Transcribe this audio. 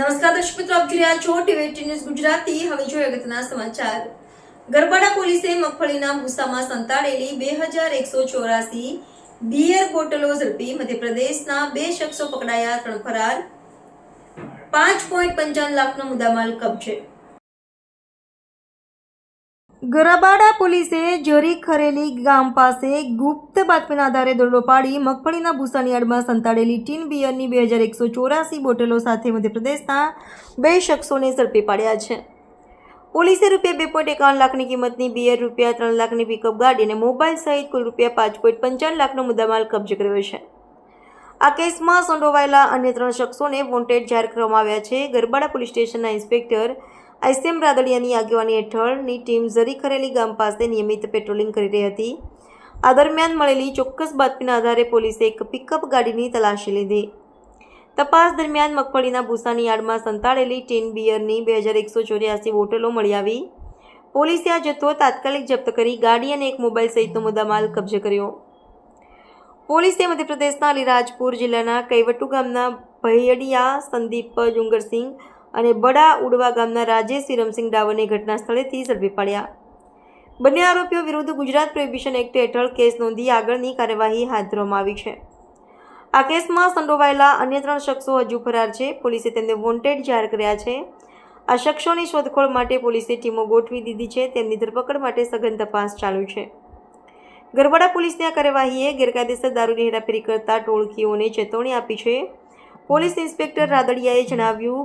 નમસ્કાર દર્શક મિત્રો, આપ જોઈ રહ્યા છો ટીવી ન્યૂઝ ગુજરાતી. હવે જોઈએ અગત્યના સમાચાર. ગરબાડા પોલીસે મગફળીના ભૂસામાં સંતાડેલી બે હજાર એકસો ચોરાસી બિયર બોટલો ઝડપી મધ્યપ્રદેશના બે શખ્સો પકડાયા, ત્રણ ફરાર. પાંચ પોઈન્ટ પંચાવન લાખનો મુદ્દામાલ કબજે. ગરબાડા પોલીસે જરી ખરેલી ગામ પાસે ગુપ્ત બાતમીના આધારે દરોડો પાડી મગફળીના ભૂસાની આડમાં સંતાડેલી ટીન બિયરની બે હજાર એકસો ચોરાસી બોટલો સાથે મધ્યપ્રદેશના બે શખ્સોને ઝડપી પાડ્યા છે. પોલીસે રૂપિયા બે પોઈન્ટ એકાવન લાખની કિંમતની બિયર, રૂપિયા ત્રણ લાખની પિકઅપ ગાડી અને મોબાઈલ સહિત કુલ રૂપિયા પાંચ પોઈન્ટ પંચાવન લાખનો મુદ્દામાલ કબજે કર્યો છે. આ કેસમાં સંડોવાયેલા અન્ય ત્રણ શખ્સોને વોન્ટેડ જાહેર કરવામાં આવ્યા છે. ગરબાડા પોલીસ સ્ટેશનના ઇન્સ્પેક્ટર આઈસીએમ રાદડિયાની આગેવાની હેઠળની ટીમ ઝરી ખરેલી ગામ પાસે નિયમિત પેટ્રોલિંગ કરી રહી હતી. આ દરમિયાન મળેલી ચોક્કસ બાતમીના આધારે પોલીસે એક પિકઅપ ગાડીની તલાશી લીધી. તપાસ દરમિયાન મગફળીના ભૂસાની યાર્ડમાં સંતાડેલી ટીન બિયરની બે હજાર એકસો ચોર્યાસી બોટલો મળી આવી. પોલીસે આ જથ્થો તાત્કાલિક જપ્ત કરી ગાડી અને એક મોબાઈલ સહિતનો મુદ્દામાલ કબજે કર્યો. પોલીસે મધ્યપ્રદેશના અલીરાજપુર જિલ્લાના કૈવટુ ગામના ભૈયડિયા સંદીપ જુંગરસિંહ અને બડા ઉડવા ગામના રાજેશ વિરમસિંહ ડાવરને ઘટના સ્થળેથી ઝડપી પાડ્યા. બંને આરોપીઓ વિરુદ્ધ ગુજરાત પ્રોહિબિશન એક્ટ હેઠળ કેસ નોંધી આગળની કાર્યવાહી હાથ ધરવામાં આવી છે. આ કેસમાં સંડોવાયેલા અન્ય ત્રણ શખ્સો હજુ ફરાર છે. પોલીસે તેમને વોન્ટેડ જાહેર કર્યા છે. આ શખ્સોની શોધખોળ માટે પોલીસે ટીમો ગોઠવી દીધી છે. તેમની ધરપકડ માટે સઘન તપાસ ચાલુ છે. ગરબડા પોલીસની આ કાર્યવાહીએ ગેરકાયદેસર દારૂની હેરાફેરી કરતા ટોળકીઓને ચેતવણી આપી છે. પોલીસ ઇન્સ્પેક્ટર રાદડિયાએ જણાવ્યું